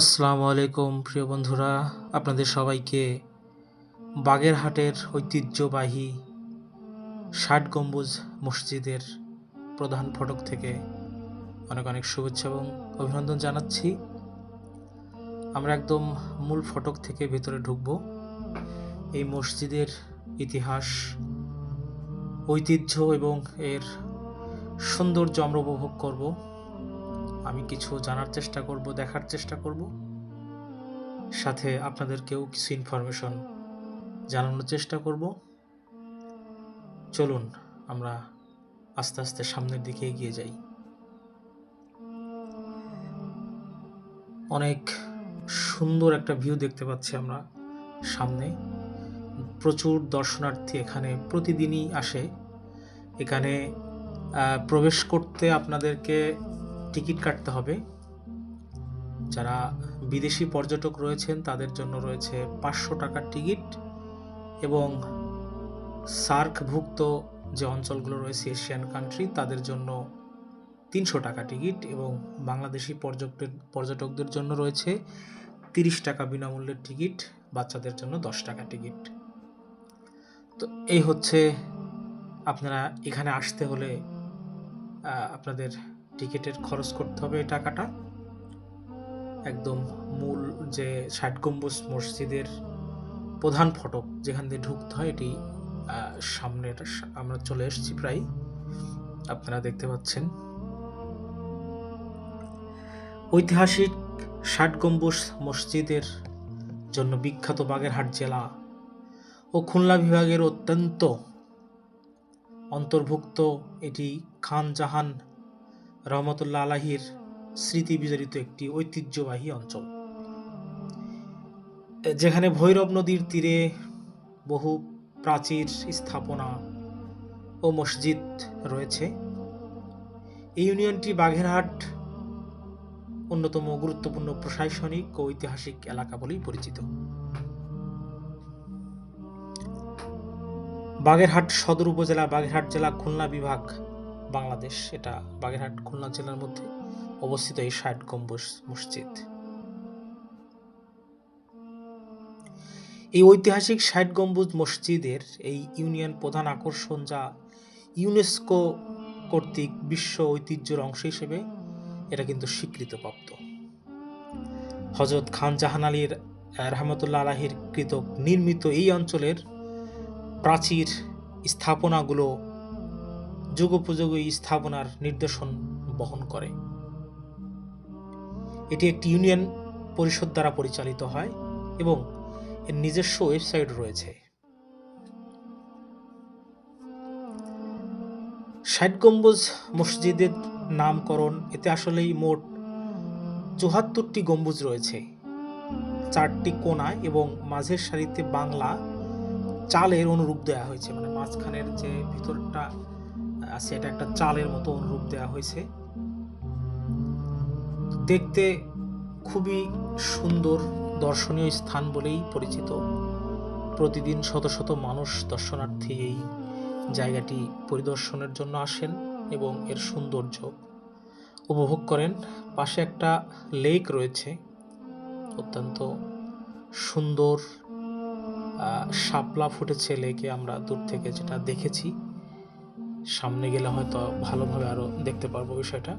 আসসালামু আলাইকুম, প্রিয় বন্ধুরা। আপনাদের সবাইকে বাগেরহাটের ঐতিহ্যবাহী ষাট গম্বুজ মসজিদের প্রধান ফটক থেকে অনেক অনেক শুভেচ্ছা এবং অভিনন্দন জানাচ্ছি। আমরা একদম মূল ফটক থেকে ভেতরে ঢুকব। এই মসজিদের ইতিহাস, ঐতিহ্য এবং এর সৌন্দর্য আমরা উপভোগ করব। আমি কিছু জানার চেষ্টা করব, দেখার চেষ্টা করব। সাথে আপনাদেরকেও কিছু ইনফরমেশন জানানোর চেষ্টা করব। চলুন, আমরা আস্তে আস্তে সামনের দিকে এগিয়ে যাই। অনেক সুন্দর একটা ভিউ দেখতে পাচ্ছি আমরা সামনে। প্রচুর দর্শনার্থী এখানে প্রতিদিনই আসে। এখানে প্রবেশ করতে আপনাদেরকে টিকিট কাটতে হবে। যারা বিদেশি পর্যটক রয়েছেন, তাদের জন্য রয়েছে পাঁচশো টাকার টিকিট এবং সার্কভুক্ত যে অঞ্চলগুলো রয়েছে, এশিয়ান কান্ট্রি, তাদের জন্য তিনশো টাকা টিকিট এবং বাংলাদেশি পর্যটক, পর্যটকদের জন্য রয়েছে তিরিশ টাকা বিনামূল্যের টিকিট, বাচ্চাদের জন্য দশ টাকা টিকিট। তো এই হচ্ছে, আপনারা এখানে আসতে হলে আপনাদের টিকিটের খরচ করতে হবে এই টাকাটা। একদম মূল যে ষাট গম্বুজ মসজিদের প্রধান ফটক যেখান দিয়ে ঢুকতে হয় এটি আহ, সামনের আমরা চলে এসেছি প্রায়। আপনারা দেখতে পাচ্ছেন। ঐতিহাসিক ষাট গম্বুজ মসজিদের জন্য বিখ্যাত বাগেরহাট জেলা ও খুলনা বিভাগের অত্যন্ত অন্তর্ভুক্ত এটি খান জাহান রহমতুল্লাহ আলাহির স্মৃতি বিজড়িত একটি ঐতিহ্যবাহী অঞ্চল। যেখানে ভৈরব নদীর তীরে বহু প্রাচীর স্থাপনা ও মসজিদ রয়েছে। এই ইউনিয়নটি বাঘেরহাট অন্যতম গুরুত্বপূর্ণ প্রশাসনিক ও ঐতিহাসিক এলাকা বলেই পরিচিত। বাগেরহাট সদর উপজেলা বাগেরহাট জেলা খুলনা বিভাগ বাংলাদেশ এটা বাগেরহাট খুলনা জেলার মধ্যে অবস্থিত এই ষাট গম্বুজ মসজিদ। এই ঐতিহাসিক ষাট গম্বুজ মসজিদের এই ইউনিয়ন প্রধান আকর্ষণ যা ইউনেস্কো কর্তৃক বিশ্ব ঐতিহ্যের অংশ হিসেবে এটা কিন্তু স্বীকৃতপ্রাপ্ত। হজরত খান জাহান আলীর আহ, রহমতুল্লাহ আলাহির কৃত নির্মিত এই অঞ্চলের প্রাচীর স্থাপনাগুলো যুগোপযোগী স্থাপনার নির্দেশন বহন করে। এটি একটি ইউনিয়ন পরিষদ দ্বারা পরিচালিত হয় এবং এর নিজস্ব ওয়েবসাইট রয়েছে। ষাট গম্বুজ মসজিদের নামকরণ, এতে আসলেই মোট চুহাত্তরটি গম্বুজ রয়েছে। চারটি কোনা এবং মাঝের সারিতে বাংলা চালের অনুরূপ দেওয়া হয়েছে মানে মাঝখানের যে ভিতরটা আছে এটা একটা চালের মতো অনুরূপ দেওয়া হয়েছে। দেখতে খুবই সুন্দর, দর্শনীয় স্থান বলেই পরিচিত। প্রতিদিন শত শত মানুষ দর্শনার্থী এই জায়গাটি পরিদর্শনের জন্য আসেন এবং এর সৌন্দর্য উপভোগ করেন। পাশে একটা লেক রয়েছে, অত্যন্ত সুন্দর শাপলা ফুটেছে লেকে, আমরা দূর থেকে যেটা দেখেছি। সামনে গেলে হয়তো ভালোভাবে আরও দেখতে পারব বিষয়টা।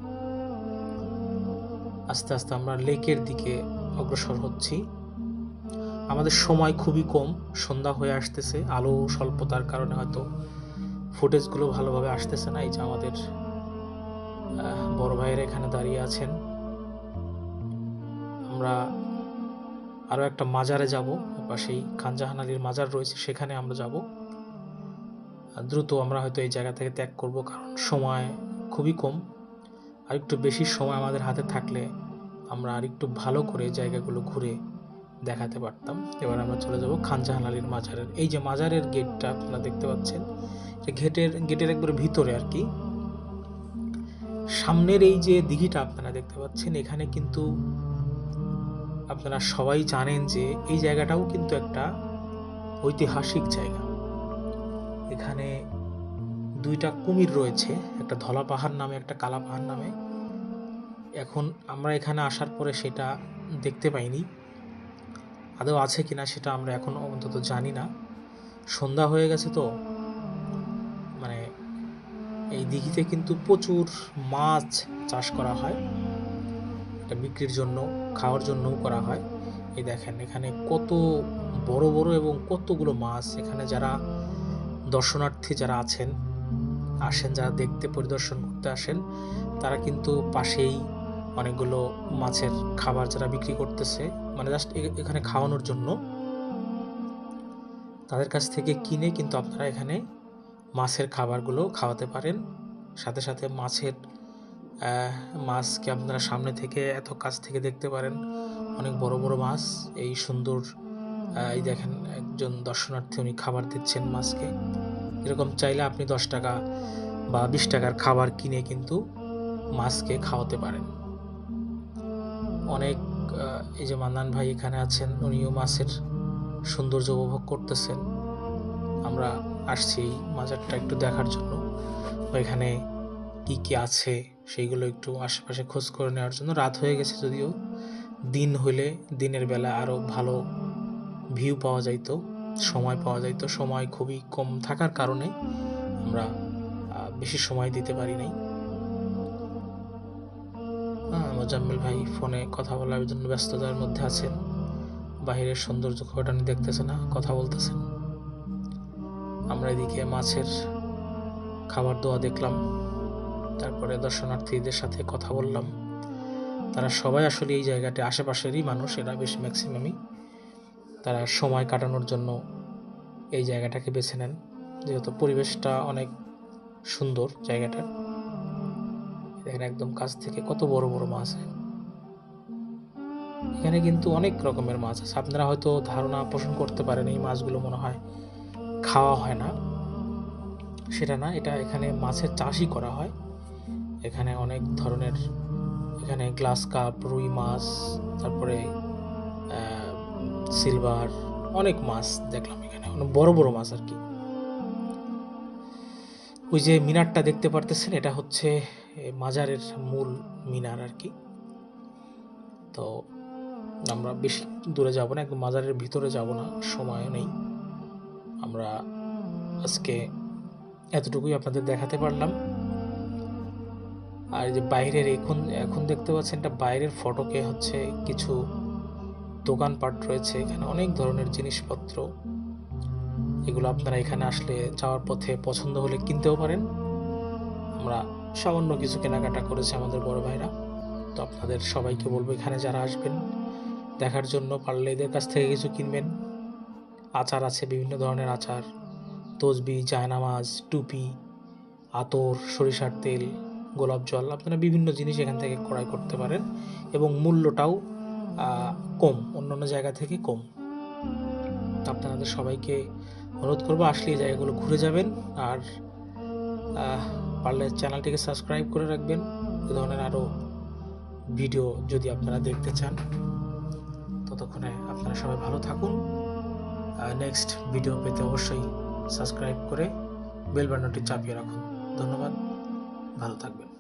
আস্তে আস্তে আমরা লেকের দিকে অগ্রসর হচ্ছি। আমাদের সময় খুবই কম, সন্ধ্যা হয়ে আসতেছে। আলো স্বল্পতার কারণে হয়তো ফুটেজগুলো ভালোভাবে আসতেছে না। এই যে আমাদের বড় ভাইয়েরা এখানে দাঁড়িয়ে আছেন। আমরা আরও একটা মাজারে যাব। পাশেই খানজাহান আলীর মাজার রয়েছে, সেখানে আমরা যাব। দ্রুত আমরা হয়তো এই জায়গা থেকে ত্যাগ করব, কারণ সময় খুবই কম। আর একটু বেশি সময় আমাদের হাতে থাকলে আমরা আর একটু ভালো করে জায়গাগুলো ঘুরে দেখাতে পারতাম। এবার আমরা চলে যাব খানজাহান আলীর মাজারের। এই যে মাজারের গেটটা আপনারা দেখতে পাচ্ছেন গেটের গেটের একবারে ভিতরে আর কি। সামনের এই যে দিঘিটা আপনারা দেখতে পাচ্ছেন, এখানে কিন্তু আপনারা সবাই জানেন যে এই জায়গাটাও কিন্তু একটা ঐতিহাসিক জায়গা। এখানে দুইটা কুমির রয়েছে, একটা ধলা পাহাড় নামে, একটা কালা পাহাড় নামে। এখন আমরা এখানে আসার পরে সেটা দেখতে পাইনি। আদৌ আছে কিনা সেটা আমরা এখনও অন্তত জানি না। সন্ধ্যা হয়ে গেছে তো। মানে এই দিঘিতে কিন্তু প্রচুর মাছ চাষ করা হয়। এটা বিক্রির জন্য, খাওয়ার জন্যও করা হয়। এই দেখেন, এখানে কত বড় বড় এবং কতগুলো মাছ। এখানে যারা দর্শনার্থী যারা আছেন, আসেন, যারা দেখতে পরিদর্শন করতে আসেন, তারা কিন্তু পাশেই অনেকগুলো মাছের খাবার যারা বিক্রি করতেছে মানে জাস্ট এখানে খাওয়ানোর জন্য, তাদের কাছ থেকে কিনে কিন্তু আপনারা এখানে মাছের খাবারগুলো খাওয়াতে পারেন। সাথে সাথে মাছের মাছকে আপনারা সামনে থেকে এত কাছ থেকে দেখতে পারেন। অনেক বড় বড় মাছ, এই সুন্দর এই দেখেন একজন দর্শনার্থী, উনি খাবার দিচ্ছেন মাছকে। এরকম চাইলে আপনি দশ টাকা বা বিশ টাকার খাবার কিনে কিন্তু মাছকে খাওয়াতে পারেন। অনেক এই যে মান্নান ভাই এখানে আছেন, উনিও মাছের সৌন্দর্য উপভোগ করতেছেন। আমরা আসছি এই মাজারটা একটু দেখার জন্য। এখানে কি কি আছে সেইগুলো একটু আশেপাশে খোঁজ করে নেওয়ার জন্য। রাত হয়ে গেছে যদিও, দিন হইলে দিনের বেলা আরও ভালো ভিউ পাওয়া যাইত, সময় পাওয়া যাইত। সময় খুবই কম থাকার কারণে আমরা বেশি সময় দিতে পারি নাই। মোজাম্মেল ভাই ফোনে কথা বলার জন্য ব্যস্ততার মধ্যে আছেন। বাহিরের সৌন্দর্য খুব দেখতেছে না, কথা বলতেছেন। আমরা এদিকে মাছের খাবার দোয়া দেখলাম, তারপরে দর্শনার্থীদের সাথে কথা বললাম। তারা সবাই আসলে এই জায়গাতে, আশেপাশেরই মানুষ, এরা বেশ ম্যাক্সিমামই তারা সময় কাটানোর জন্য এই জায়গাটাকে বেছে নেন। যেহেতু পরিবেশটা অনেক সুন্দর জায়গাটার দেখেন একদম কাছ থেকে কত বড় বড় মাছ এখানে কিন্তু অনেক রকমের মাছ আছে। আপনারা হয়তো ধারণা পোষণ করতে পারেন এই মাছগুলো মনে হয় খাওয়া হয় না। সেটা না, এটা এখানে মাছের চাষই করা হয়। এখানে অনেক ধরনের, এখানে গ্লাস কাপ, রুই মাছ, তারপরে সিলভার, অনেক মাছ দেখলাম এখানে বড় বড় মাছ আর কি। ওই যে মিনারটা দেখতে পারতেছেন, এটা হচ্ছে মাজারের মূল মিনার আর কি। তো আমরা বেশি দূরে যাব না, একদম মাজারের ভিতরে যাব না, সময় নেই। আমরা আজকে এতটুকুই আপনাদের দেখাতে পারলাম। আর যে বাইরের, এখন এখন দেখতে পাচ্ছেন এটা বাইরের ফটোকে হচ্ছে কিছু দোকানপাট রয়েছে, এখানে অনেক ধরনের জিনিসপত্র। এগুলো আপনারা এখানে আসলে যাওয়ার পথে পছন্দ হলে কিনতেও পারেন। আমরা সামান্য কিছু কেনাকাটা করেছি আমাদের বড় ভাইরা। তো আপনাদের সবাইকে বলব এখানে যারা আসবেন, দেখার জন্য পারলে এদের কাছ থেকে কিছু কিনবেন। আচার আছে, বিভিন্ন ধরনের আচার। তসবি জায়নামাজ টুপি, আতর, সরিষার তেল, গোলাপ জল, আপনারা বিভিন্ন জিনিস এখান থেকে ক্রয় করতে পারেন। এবং মূল্যটাও কম, অন্যান্য জায়গা থেকে কম। তো আপনাদের সবাইকে অনুরোধ করব আসলে এই জায়গাগুলো ঘুরে যাবেন আর পারলে চ্যানেলটিকে সাবস্ক্রাইব করে রাখবেন। এ ধরনের আরও ভিডিও যদি আপনারা দেখতে চান, ততক্ষণে আপনারা সবাই ভালো থাকুন। নেক্সট ভিডিও পেতে অবশ্যই সাবস্ক্রাইব করে বেল বাটনটি চাপিয়ে রাখুন। ধন্যবাদ, ভালো থাকবেন।